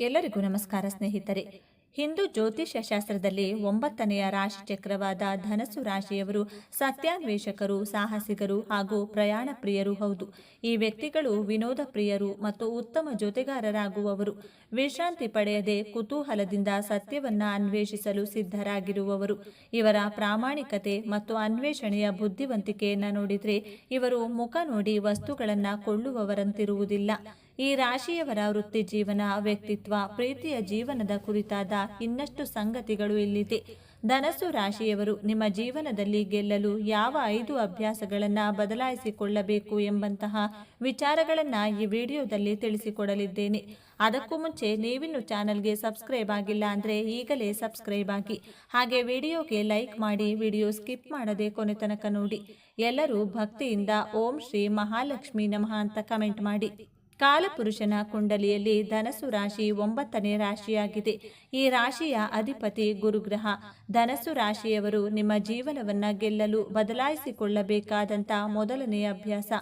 ಎಲ್ಲರಿಗೂ ನಮಸ್ಕಾರ ಸ್ನೇಹಿತರೆ. ಹಿಂದೂ ಜ್ಯೋತಿಷ್ಯ ಶಾಸ್ತ್ರದಲ್ಲಿ ಒಂಬತ್ತನೆಯ ರಾಶಿ ಚಕ್ರವಾದ ಧನಸ್ಸು ರಾಶಿಯವರು ಸತ್ಯಾನ್ವೇಷಕರು, ಸಾಹಸಿಗರು ಹಾಗೂ ಪ್ರಯಾಣ ಪ್ರಿಯರು ಹೌದು. ಈ ವ್ಯಕ್ತಿಗಳು ವಿನೋದ ಪ್ರಿಯರು ಮತ್ತು ಉತ್ತಮ ಜೊತೆಗಾರರಾಗುವವರು. ವಿಶ್ರಾಂತಿ ಪಡೆಯದೆ ಕುತೂಹಲದಿಂದ ಸತ್ಯವನ್ನು ಅನ್ವೇಷಿಸಲು ಸಿದ್ಧರಾಗಿರುವವರು. ಇವರ ಪ್ರಾಮಾಣಿಕತೆ ಮತ್ತು ಅನ್ವೇಷಣೆಯ ಬುದ್ಧಿವಂತಿಕೆಯನ್ನು ನೋಡಿದರೆ ಇವರು ಮುಖ ನೋಡಿ ವಸ್ತುಗಳನ್ನು ಕೊಳ್ಳುವವರಂತಿರುವುದಿಲ್ಲ. ಈ ರಾಶಿಯವರ ವೃತ್ತಿ ಜೀವನ, ವ್ಯಕ್ತಿತ್ವ, ಪ್ರೀತಿಯ ಜೀವನದ ಕುರಿತಾದ ಇನ್ನಷ್ಟು ಸಂಗತಿಗಳು ಇಲ್ಲಿದೆ. ಧನಸ್ಸು ರಾಶಿಯವರು ನಿಮ್ಮ ಜೀವನದಲ್ಲಿ ಗೆಲ್ಲಲು ಯಾವ ಐದು ಅಭ್ಯಾಸಗಳನ್ನು ಬದಲಾಯಿಸಿಕೊಳ್ಳಬೇಕು ಎಂಬಂತಹ ವಿಚಾರಗಳನ್ನು ಈ ವಿಡಿಯೋದಲ್ಲಿ ತಿಳಿಸಿಕೊಡಲಿದ್ದೇನೆ. ಅದಕ್ಕೂ ಮುಂಚೆ ನೀವಿನ್ನು ಚಾನಲ್ಗೆ ಸಬ್ಸ್ಕ್ರೈಬ್ ಆಗಿಲ್ಲ ಅಂದರೆ ಈಗಲೇ ಸಬ್ಸ್ಕ್ರೈಬ್ ಆಗಿ. ಹಾಗೆ ವಿಡಿಯೋಗೆ ಲೈಕ್ ಮಾಡಿ, ವಿಡಿಯೋ ಸ್ಕಿಪ್ ಮಾಡದೆ ಕೊನೆ ತನಕ ನೋಡಿ. ಎಲ್ಲರೂ ಭಕ್ತಿಯಿಂದ ಓಂ ಶ್ರೀ ಮಹಾಲಕ್ಷ್ಮಿ ನಮಃ ಅಂತ ಕಮೆಂಟ್ ಮಾಡಿ. ಕಾಲಪುರುಷನ ಕುಂಡಲಿಯಲ್ಲಿ ಧನಸ್ಸು ರಾಶಿ ಒಂಬತ್ತನೇ ರಾಶಿಯಾಗಿದೆ. ಈ ರಾಶಿಯ ಅಧಿಪತಿ ಗುರುಗ್ರಹ. ಧನಸ್ಸು ರಾಶಿಯವರು ನಿಮ್ಮ ಜೀವನವನ್ನು ಗೆಲ್ಲಲು ಬದಲಾಯಿಸಿಕೊಳ್ಳಬೇಕಾದಂಥ ಮೊದಲನೇ ಅಭ್ಯಾಸ.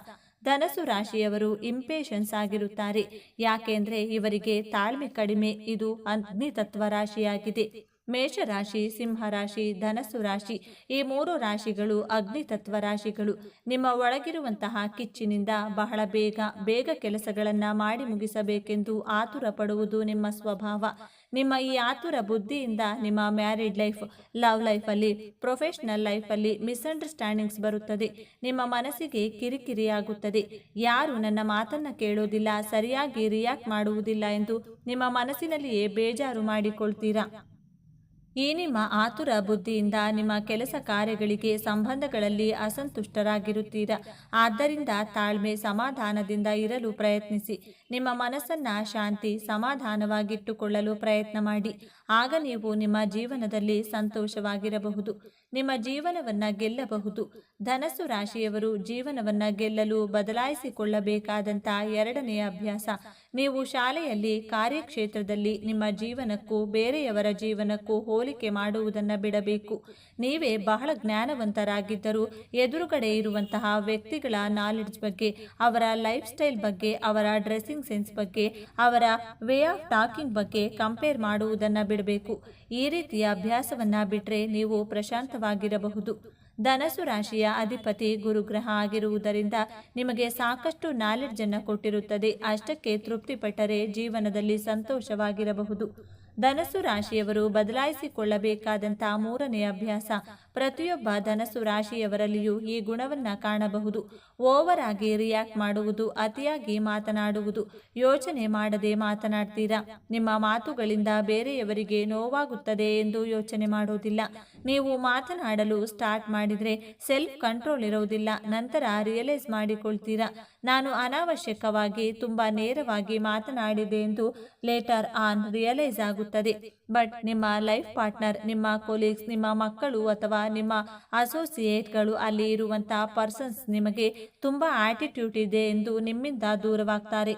ಧನಸು ರಾಶಿಯವರು ಇಂಪೇಷನ್ಸ್ ಆಗಿರುತ್ತಾರೆ. ಯಾಕೆಂದ್ರೆ ಇವರಿಗೆ ತಾಳ್ಮೆ ಕಡಿಮೆ, ಇದು ಅಗ್ನಿತತ್ವ ರಾಶಿಯಾಗಿದೆ. ಮೇಷರಾಶಿ, ಸಿಂಹರಾಶಿ ಧನಸ್ಸು ರಾಶಿ ಈ ಮೂರು ರಾಶಿಗಳು ಅಗ್ನಿತತ್ವ ರಾಶಿಗಳು. ನಿಮ್ಮ ಒಳಗಿರುವಂತಹ ಕಿಚ್ಚಿನಿಂದ ಬಹಳ ಬೇಗ ಬೇಗ ಕೆಲಸಗಳನ್ನು ಮಾಡಿ ಮುಗಿಸಬೇಕೆಂದು ಆತುರ ಪಡುವುದು ನಿಮ್ಮ ಸ್ವಭಾವ. ನಿಮ್ಮ ಈ ಆತುರ ಬುದ್ಧಿಯಿಂದ ನಿಮ್ಮ ಮ್ಯಾರಿಡ್ ಲೈಫ್, ಲವ್ ಲೈಫಲ್ಲಿ, ಪ್ರೊಫೆಷನಲ್ ಲೈಫಲ್ಲಿ ಮಿಸ್ಅಂಡರ್ಸ್ಟ್ಯಾಂಡಿಂಗ್ಸ್ ಬರುತ್ತದೆ. ನಿಮ್ಮ ಮನಸ್ಸಿಗೆ ಕಿರಿಕಿರಿಯಾಗುತ್ತದೆ. ಯಾರು ನನ್ನ ಮಾತನ್ನು ಕೇಳೋದಿಲ್ಲ, ಸರಿಯಾಗಿ ರಿಯಾಕ್ಟ್ ಮಾಡುವುದಿಲ್ಲ ಎಂದು ನಿಮ್ಮ ಮನಸ್ಸಿನಲ್ಲಿಯೇ ಬೇಜಾರು ಮಾಡಿಕೊಳ್ತೀರಾ? ಈ ನಿಮ್ಮ ಆತುರ ಬುದ್ಧಿಯಿಂದ ನಿಮ್ಮ ಕೆಲಸ ಕಾರ್ಯಗಳಿಗೆ ಸಂಬಂಧಗಳಲ್ಲಿ ಅಸಂತುಷ್ಟರಾಗಿರುತ್ತೀರಾ. ಆದ್ದರಿಂದ ತಾಳ್ಮೆ ಸಮಾಧಾನದಿಂದ ಇರಲು ಪ್ರಯತ್ನಿಸಿ. ನಿಮ್ಮ ಮನಸ್ಸನ್ನ ಶಾಂತಿ, ಸಮಾಧಾನವಾಗಿಟ್ಟುಕೊಳ್ಳಲು ಪ್ರಯತ್ನ ಮಾಡಿ. ಆಗ ನೀವು ನಿಮ್ಮ ಜೀವನದಲ್ಲಿ ಸಂತೋಷವಾಗಿರಬಹುದು. ನಿಮ್ಮ ಜೀವನವನ್ನ ಗೆಲ್ಲಬಹುದು. ಧನಸ್ಸು ರಾಶಿಯವರು ಜೀವನವನ್ನ ಗೆಲ್ಲಲು ಬದಲಾಯಿಸಿಕೊಳ್ಳಬೇಕಾದಂತ ಎರಡನೆಯ ಅಭ್ಯಾಸ. ನೀವು ಶಾಲೆಯಲ್ಲಿ ಕಾರ್ಯಕ್ಷೇತ್ರದಲ್ಲಿ ನಿಮ್ಮ ಜೀವನಕ್ಕೂ ಬೇರೆಯವರ ಜೀವನಕ್ಕೂ ಹೋಲಿಕೆ ಮಾಡುವುದನ್ನು ಬಿಡಬೇಕು. ನೀವೇ ಬಹಳ ಜ್ಞಾನವಂತರಾಗಿದ್ದರೂ ಎದುರುಗಡೆ ಇರುವಂತಹ ವ್ಯಕ್ತಿಗಳ ನಾಲೆಡ್ಜ್ ಬಗ್ಗೆ, ಅವರ ಲೈಫ್ ಸ್ಟೈಲ್ ಬಗ್ಗೆ, ಅವರ ಡ್ರೆಸ್ಸಿಂಗ್ ಸೆನ್ಸ್ ಬಗ್ಗೆ, ಅವರ ವೇ ಆಫ್ ಟಾಕಿಂಗ್ ಬಗ್ಗೆ ಕಂಪೇರ್ ಮಾಡುವುದನ್ನು ಬಿಡಬೇಕು. ಈ ರೀತಿಯ ಅಭ್ಯಾಸವನ್ನ ಬಿಟ್ಟರೆ ನೀವು ಪ್ರಶಾಂತವಾಗಿರಬಹುದು. ಧನಸು ರಾಶಿಯ ಅಧಿಪತಿ ಗುರುಗ್ರಹ ಆಗಿರುವುದರಿಂದ ನಿಮಗೆ ಸಾಕಷ್ಟು ನಾಲೆಡ್ಜನ್ನು ಕೊಟ್ಟಿರುತ್ತದೆ. ಅಷ್ಟಕ್ಕೆ ತೃಪ್ತಿಪಟ್ಟರೆ ಜೀವನದಲ್ಲಿ ಸಂತೋಷವಾಗಿರಬಹುದು. ಧನಸ್ಸು ರಾಶಿಯವರು ಬದಲಾಯಿಸಿಕೊಳ್ಳಬೇಕಾದಂತಹ ಮೂರನೇ ಅಭ್ಯಾಸ. ಪ್ರತಿಯೊಬ್ಬ ಧನಸು ರಾಶಿಯವರಲ್ಲಿಯೂ ಈ ಗುಣವನ್ನ ಕಾಣಬಹುದು. ಓವರ್ ಆಗಿ ರಿಯಾಕ್ಟ್ ಮಾಡುವುದು, ಅತಿಯಾಗಿ ಮಾತನಾಡುವುದು. ಯೋಚನೆ ಮಾಡದೆ ಮಾತನಾಡ್ತೀರಾ? ನಿಮ್ಮ ಮಾತುಗಳಿಂದ ಬೇರೆಯವರಿಗೆ ನೋವಾಗುತ್ತದೆ ಎಂದು ಯೋಚನೆ ಮಾಡುವುದಿಲ್ಲ ನೀವು ಮಾತನಾಡಲು ಸ್ಟಾರ್ಟ್ ಮಾಡಿದ್ರೆ ಸೆಲ್ಫ್ ಕಂಟ್ರೋಲ್ ಇರುವುದಿಲ್ಲ ನಂತರ ರಿಯಲೈಸ್ ಮಾಡಿಕೊಳ್ತೀರಾ? ನಾನು ಅನಾವಶ್ಯಕವಾಗಿ ತುಂಬಾ ನೇರವಾಗಿ ಮಾತನಾಡಿದೆ ಎಂದು ಲೇಟರ್ ಆನ್ ರಿಯಲೈಸ್ ಆಗುತ್ತದೆ ಬಟ್ ನಿಮ್ಮ ಲೈಫ್ ಪಾರ್ಟ್ನರ್, ನಿಮ್ಮ ಕೊಲೀಗ್ಸ್, ನಿಮ್ಮ ಮಕ್ಕಳು ಅಥವಾ ನಿಮ್ಮ ಅಸೋಸಿಯೇಟ್ಗಳು ಅಲ್ಲಿ ಇರುವಂತಹ ಪರ್ಸನ್ಸ್ ನಿಮಗೆ ತುಂಬಾ ಆಟಿಟ್ಯೂಡ್ ಇದೆ ಎಂದು ನಿಮ್ಮಿಂದ ದೂರವಾಗ್ತಾರೆ.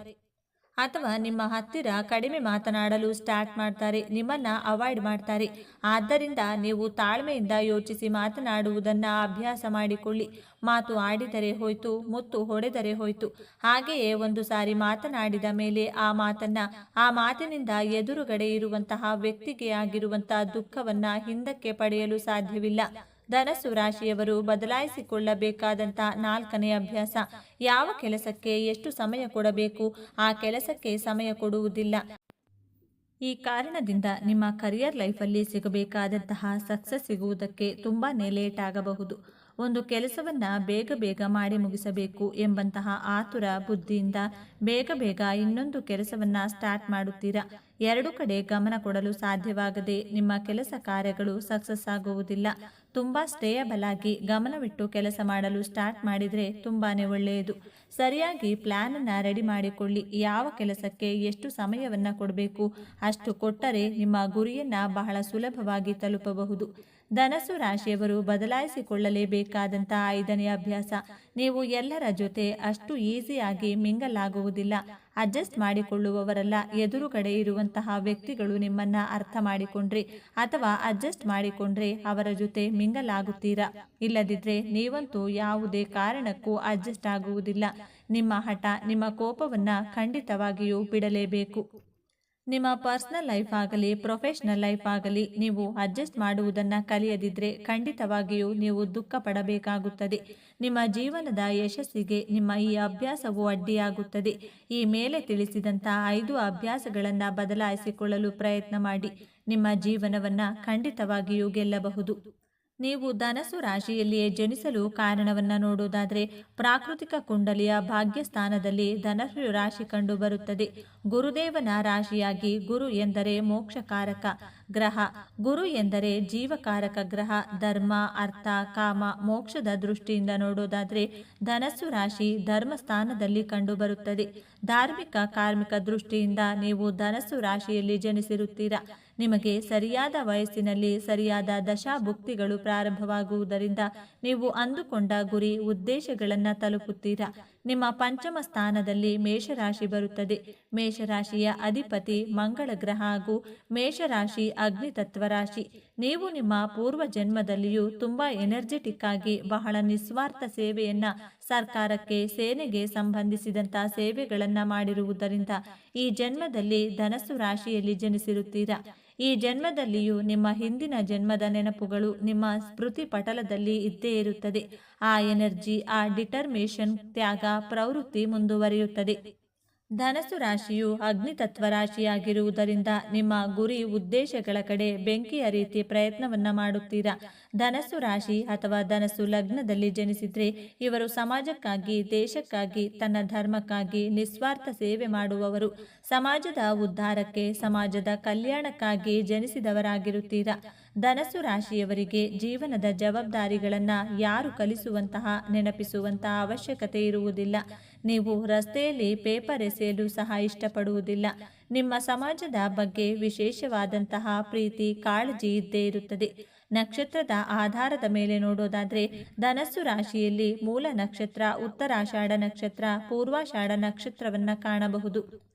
ಅಥವಾ ನಿಮ್ಮ ಹತ್ತಿರ ಕಡಿಮೆ ಮಾತನಾಡಲು ಸ್ಟಾರ್ಟ್ ಮಾಡ್ತಾರೆ, ನಿಮ್ಮನ್ನ ಅವಾಯ್ಡ್ ಮಾಡ್ತಾರೆ. ಆದ್ದರಿಂದ ನೀವು ತಾಳ್ಮೆಯಿಂದ ಯೋಚಿಸಿ ಮಾತನಾಡುವುದನ್ನು ಅಭ್ಯಾಸ ಮಾಡಿಕೊಳ್ಳಿ. ಮಾತು ಆಡಿದರೆ ಹೋಯ್ತು, ಮುತ್ತು ಹೊಡೆದರೆ ಹೋಯ್ತು. ಹಾಗೆಯೇ ಒಂದು ಸಾರಿ ಮಾತನಾಡಿದ ಮೇಲೆ ಆ ಮಾತನ್ನ, ಆ ಮಾತಿನಿಂದ ಎದುರುಗಡೆ ಇರುವಂತಹ ವ್ಯಕ್ತಿಗೆ ಆಗಿರುವಂತಹ ದುಃಖವನ್ನ ಹಿಂದಕ್ಕೆ ಪಡೆಯಲು ಸಾಧ್ಯವಿಲ್ಲ. ಧನಸ್ಸು ರಾಶಿಯವರು ಬದಲಾಯಿಸಿಕೊಳ್ಳಬೇಕಾದಂಥ ನಾಲ್ಕನೇ ಅಭ್ಯಾಸ. ಯಾವ ಕೆಲಸಕ್ಕೆ ಎಷ್ಟು ಸಮಯ ಕೊಡಬೇಕು? ಆ ಕೆಲಸಕ್ಕೆ ಸಮಯ ಕೊಡುವುದಿಲ್ಲ. ಈ ಕಾರಣದಿಂದ ನಿಮ್ಮ ಕರಿಯರ್ ಲೈಫಲ್ಲಿ ಸಿಗಬೇಕಾದಂತಹ ಸಕ್ಸಸ್ ಸಿಗುವುದಕ್ಕೆ ತುಂಬಾ ಲೇಟ್ ಆಗಬಹುದು. ಒಂದು ಕೆಲಸವನ್ನ ಬೇಗ ಬೇಗ ಮಾಡಿ ಮುಗಿಸಬೇಕು ಎಂಬಂತಹ ಆತುರ, ಬುದ್ಧಿಯಿಂದ ಬೇಗ ಬೇಗ ಇನ್ನೊಂದು ಕೆಲಸವನ್ನ ಸ್ಟಾರ್ಟ್ ಮಾಡುತ್ತೀರಾ? ಎರಡು ಕಡೆ ಗಮನ ಕೊಡಲು ಸಾಧ್ಯವಾಗದೆ ನಿಮ್ಮ ಕೆಲಸ ಕಾರ್ಯಗಳು ಸಕ್ಸಸ್ ಆಗುವುದಿಲ್ಲ. ತುಂಬಾ ಸ್ಟೇಯಬಲ್ ಆಗಿ ಗಮನವಿಟ್ಟು ಕೆಲಸ ಮಾಡಲು ಸ್ಟಾರ್ಟ್ ಮಾಡಿದರೆ ತುಂಬಾನೇ ಒಳ್ಳೆಯದು. ಸರಿಯಾಗಿ ಪ್ಲಾನ್ ಅನ್ನ ರೆಡಿ ಮಾಡಿಕೊಳ್ಳಿ. ಯಾವ ಕೆಲಸಕ್ಕೆ ಎಷ್ಟು ಸಮಯವನ್ನ ಕೊಡಬೇಕು? ಅಷ್ಟು ಕೊಟ್ಟರೆ ನಿಮ್ಮ ಗುರಿಯನ್ನ ಬಹಳ ಸುಲಭವಾಗಿ ತಲುಪಬಹುದು. ಧನಸು ರಾಶಿಯವರು ಬದಲಾಯಿಸಿಕೊಳ್ಳಲೇಬೇಕಾದಂತಹ ಐದನೇ ಅಭ್ಯಾಸ. ನೀವು ಎಲ್ಲರ ಜೊತೆ ಅಷ್ಟು ಈಸಿಯಾಗಿ ಮಿಂಗಲ್ ಆಗುವುದಿಲ್ಲ. ಅಡ್ಜಸ್ಟ್ ಮಾಡಿಕೊಳ್ಳುವವರಲ್ಲ. ಎದುರುಗಡೆ ಇರುವಂತಹ ವ್ಯಕ್ತಿಗಳು ನಿಮ್ಮನ್ನ ಅರ್ಥ ಮಾಡಿಕೊಂಡ್ರೆ ಅಥವಾ ಅಡ್ಜಸ್ಟ್ ಮಾಡಿಕೊಂಡ್ರೆ ಅವರ ಜೊತೆ ಮಿಂಗಲ್ ಆಗುತ್ತೀರಾ ಇಲ್ಲದಿದ್ರೆ ನೀವಂತೂ ಯಾವುದೇ ಕಾರಣಕ್ಕೂ ಅಡ್ಜಸ್ಟ್ ಆಗುವುದಿಲ್ಲ. ನಿಮ್ಮ ಹಠ, ನಿಮ್ಮ ಕೋಪವನ್ನ ಖಂಡಿತವಾಗಿಯೂ ಬಿಡಲೇಬೇಕು. ನಿಮ್ಮ ಪರ್ಸ್ನಲ್ ಲೈಫ್ ಆಗಲಿ, ಪ್ರೊಫೆಷ್ನಲ್ ಲೈಫ್ ಆಗಲಿ, ನೀವು ಅಡ್ಜಸ್ಟ್ ಮಾಡುವುದನ್ನು ಕಲಿಯದಿದ್ದರೆ ಖಂಡಿತವಾಗಿಯೂ ನೀವು ದುಃಖ ಪಡಬೇಕಾಗುತ್ತದೆ. ನಿಮ್ಮ ಜೀವನದ ಯಶಸ್ಸಿಗೆ ನಿಮ್ಮ ಈ ಅಭ್ಯಾಸವು ಅಡ್ಡಿಯಾಗುತ್ತದೆ. ಈ ಮೇಲೆ ತಿಳಿಸಿದಂಥ ಐದು ಅಭ್ಯಾಸಗಳನ್ನು ಬದಲಾಯಿಸಿಕೊಳ್ಳಲು ಪ್ರಯತ್ನ ಮಾಡಿ. ನಿಮ್ಮ ಜೀವನವನ್ನು ಖಂಡಿತವಾಗಿಯೂ ಗೆಲ್ಲಬಹುದು. ನೀವು ಧನಸು ರಾಶಿಯಲ್ಲಿಯೇ ಜನಿಸಲು ಕಾರಣವನ್ನು ನೋಡುವುದಾದರೆ ಪ್ರಾಕೃತಿಕ ಕುಂಡಲಿಯ ಭಾಗ್ಯಸ್ಥಾನದಲ್ಲಿ ಧನಸು ರಾಶಿ ಕಂಡು ಬರುತ್ತದೆ ಗುರುದೇವನ ರಾಶಿಯಾಗಿ ಗುರು ಎಂದರೆ ಮೋಕ್ಷಕಾರಕ ಗ್ರಹ. ಗುರು ಎಂದರೆ ಜೀವಕಾರಕ ಗ್ರಹ. ಧರ್ಮ, ಅರ್ಥ, ಕಾಮ, ಮೋಕ್ಷದ ದೃಷ್ಟಿಯಿಂದ ನೋಡುವುದಾದರೆ ಧನಸ್ಸು ರಾಶಿ ಧರ್ಮ ಸ್ಥಾನದಲ್ಲಿ ಕಂಡುಬರುತ್ತದೆ. ಧಾರ್ಮಿಕ, ಕಾರ್ಮಿಕ ದೃಷ್ಟಿಯಿಂದ ನೀವು ಧನಸ್ಸು ರಾಶಿಯಲ್ಲಿ ಜನಿಸಿರುತ್ತೀರಾ? ನಿಮಗೆ ಸರಿಯಾದ ವಯಸ್ಸಿನಲ್ಲಿ ಸರಿಯಾದ ದಶಾಭುಕ್ತಿಗಳು ಪ್ರಾರಂಭವಾಗುವುದರಿಂದ ನೀವು ಅಂದುಕೊಂಡ ಗುರಿ ಉದ್ದೇಶಗಳನ್ನು ತಲುಪುತ್ತೀರಾ? ನಿಮ್ಮ ಪಂಚಮ ಸ್ಥಾನದಲ್ಲಿ ಮೇಷರಾಶಿ ಬರುತ್ತದೆ. ಮೇಷರಾಶಿಯ ಅಧಿಪತಿ ಮಂಗಳ ಗ್ರಹ ಹಾಗೂ ಮೇಷರಾಶಿ ಅಗ್ನಿತತ್ವ ರಾಶಿ. ನೀವು ನಿಮ್ಮ ಪೂರ್ವ ಜನ್ಮದಲ್ಲಿಯೂ ತುಂಬಾ ಎನರ್ಜೆಟಿಕ್ ಆಗಿ ಬಹಳ ನಿಸ್ವಾರ್ಥ ಸೇವೆಯನ್ನ ಸರ್ಕಾರಕ್ಕೆ, ಸೇನೆಗೆ ಸಂಬಂಧಿಸಿದಂತ ಸೇವೆಗಳನ್ನ ಮಾಡಿರುವುದರಿಂದ ಈ ಜನ್ಮದಲ್ಲಿ ಧನಸ್ಸು ರಾಶಿಯಲ್ಲಿ ಜನಿಸಿರುತ್ತೀರಾ? ಈ ಜನ್ಮದಲ್ಲಿಯೂ ನಿಮ್ಮ ಹಿಂದಿನ ಜನ್ಮದ ನೆನಪುಗಳು ನಿಮ್ಮ ಸ್ಮೃತಿ ಪಟಲದಲ್ಲಿ ಇದ್ದೇ ಇರುತ್ತದೆ. ಆ ಎನರ್ಜಿ, ಆ ಡಿಟರ್ಮೇಷನ್, ತ್ಯಾಗ, ಪ್ರವೃತ್ತಿ ಮುಂದುವರಿಯುತ್ತದೆ. ಧನಸ್ಸು ರಾಶಿಯು ಅಗ್ನಿತತ್ವ ರಾಶಿಯಾಗಿರುವುದರಿಂದ ನಿಮ್ಮ ಗುರಿ ಉದ್ದೇಶಗಳ ಕಡೆ ಬೆಂಕಿಯ ರೀತಿ ಪ್ರಯತ್ನವನ್ನ ಮಾಡುತ್ತೀರಾ? ಧನಸ್ಸು ರಾಶಿ ಅಥವಾ ಧನಸ್ಸು ಲಗ್ನದಲ್ಲಿ ಜನಿಸಿದ್ರೆ ಇವರು ಸಮಾಜಕ್ಕಾಗಿ, ದೇಶಕ್ಕಾಗಿ, ತನ್ನ ಧರ್ಮಕ್ಕಾಗಿ ನಿಸ್ವಾರ್ಥ ಸೇವೆ ಮಾಡುವವರು. ಸಮಾಜದ ಉದ್ಧಾರಕ್ಕೆ, ಸಮಾಜದ ಕಲ್ಯಾಣಕ್ಕಾಗಿ ಜನಿಸಿದವರಾಗಿರುತ್ತೀರಾ? ಧನಸ್ಸು ರಾಶಿಯವರಿಗೆ ಜೀವನದ ಜವಾಬ್ದಾರಿಗಳನ್ನು ಯಾರು ಕಲಿಸುವಂತಹ, ನೆನಪಿಸುವಂತಹ ಅವಶ್ಯಕತೆ ಇರುವುದಿಲ್ಲ. ನೀವು ರಸ್ತೆಯಲ್ಲಿ ಪೇಪರ್ ಎಸೆಯಲು ಸಹ ಇಷ್ಟಪಡುವುದಿಲ್ಲ. ನಿಮ್ಮ ಸಮಾಜದ ಬಗ್ಗೆ ವಿಶೇಷವಾದಂತಹ ಪ್ರೀತಿ, ಕಾಳಜಿ ಇದ್ದೇ ಇರುತ್ತದೆ. ನಕ್ಷತ್ರದ ಆಧಾರದ ಮೇಲೆ ನೋಡೋದಾದರೆ, ಧನಸ್ಸು ರಾಶಿಯಲ್ಲಿ ಮೂಲ ನಕ್ಷತ್ರ, ಉತ್ತರಾಷಾಢ ನಕ್ಷತ್ರ, ಪೂರ್ವಾಷಾಢ ನಕ್ಷತ್ರವನ್ನು ಕಾಣಬಹುದು.